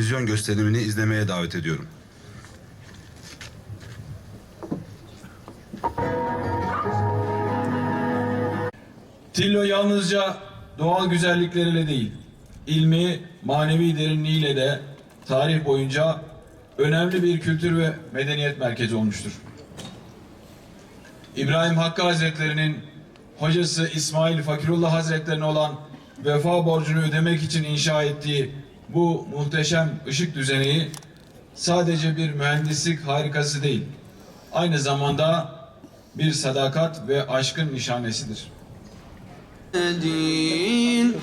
televizyon gösterimini izlemeye davet ediyorum. Tillo yalnızca doğal güzellikleriyle değil, ilmi, manevi derinliğiyle de tarih boyunca önemli bir kültür ve medeniyet merkezi olmuştur. İbrahim Hakkı Hazretleri'nin hocası İsmail Fakirullah Hazretlerine olan vefa borcunu ödemek için inşa ettiği bu muhteşem ışık düzeneği sadece bir mühendislik harikası değil, aynı zamanda bir sadakat ve aşkın nişanesidir. Din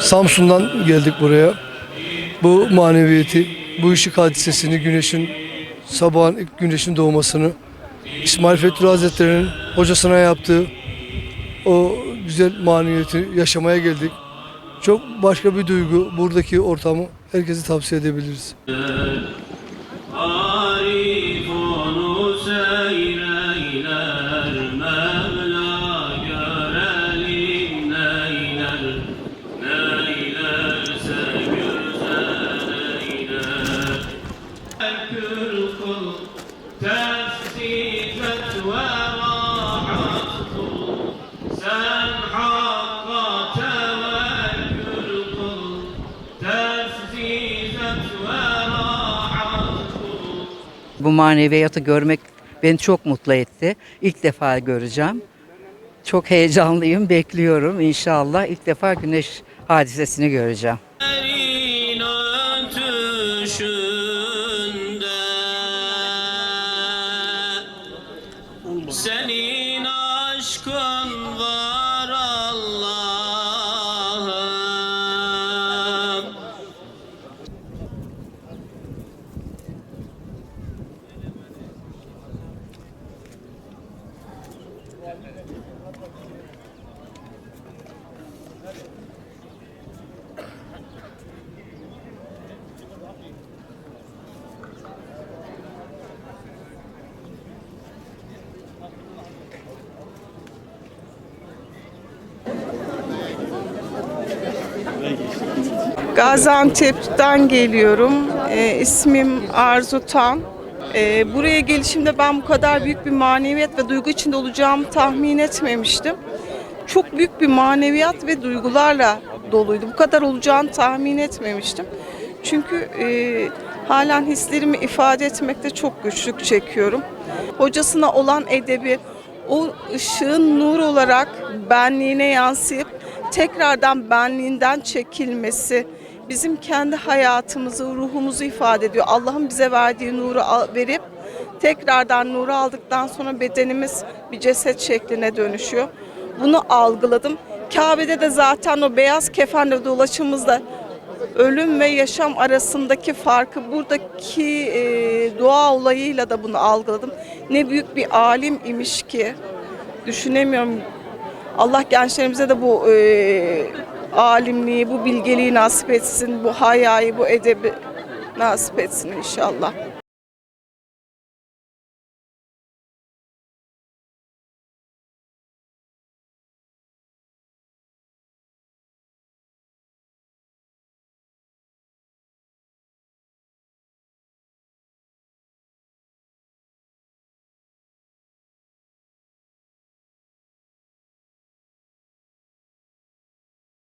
Samsun'dan geldik buraya. Bu maneviyeti, bu ışık hadisesini, güneşin sabahın güneşin doğmasını, İsmail Fethullah Hazretleri'nin hocasına yaptığı o güzel maneviyeti yaşamaya geldik. Çok başka bir duygu. Buradaki ortamı herkese tavsiye edebiliriz. Bu maneviyatı görmek beni çok mutlu etti. İlk defa göreceğim. Çok heyecanlıyım, bekliyorum inşallah. İlk defa güneş hadisesini göreceğim. Senin aşkın Gaziantep'ten geliyorum. Ee, ismim Arzu Tan. Ee, buraya gelişimde ben bu kadar büyük bir maneviyat ve duygu içinde olacağımı tahmin etmemiştim. Çok büyük bir maneviyat ve duygularla doluydu. Bu kadar olacağını tahmin etmemiştim. Çünkü e, halen hislerimi ifade etmekte çok güçlük çekiyorum. Hocasına olan edebi, o ışığın nur olarak benliğine yansıyıp tekrardan benliğinden çekilmesi bizim kendi hayatımızı, ruhumuzu ifade ediyor. Allah'ın bize verdiği nuru verip tekrardan nuru aldıktan sonra bedenimiz bir ceset şekline dönüşüyor. Bunu algıladım. Kabe'de de zaten o beyaz kefenle dolaşımızda ölüm ve yaşam arasındaki farkı buradaki e, dua olayıyla da bunu algıladım. Ne büyük bir alim imiş ki düşünemiyorum. Allah gençlerimize de bu e, alimliği, bu bilgeliği nasip etsin, bu hayayı, bu edebi nasip etsin inşallah.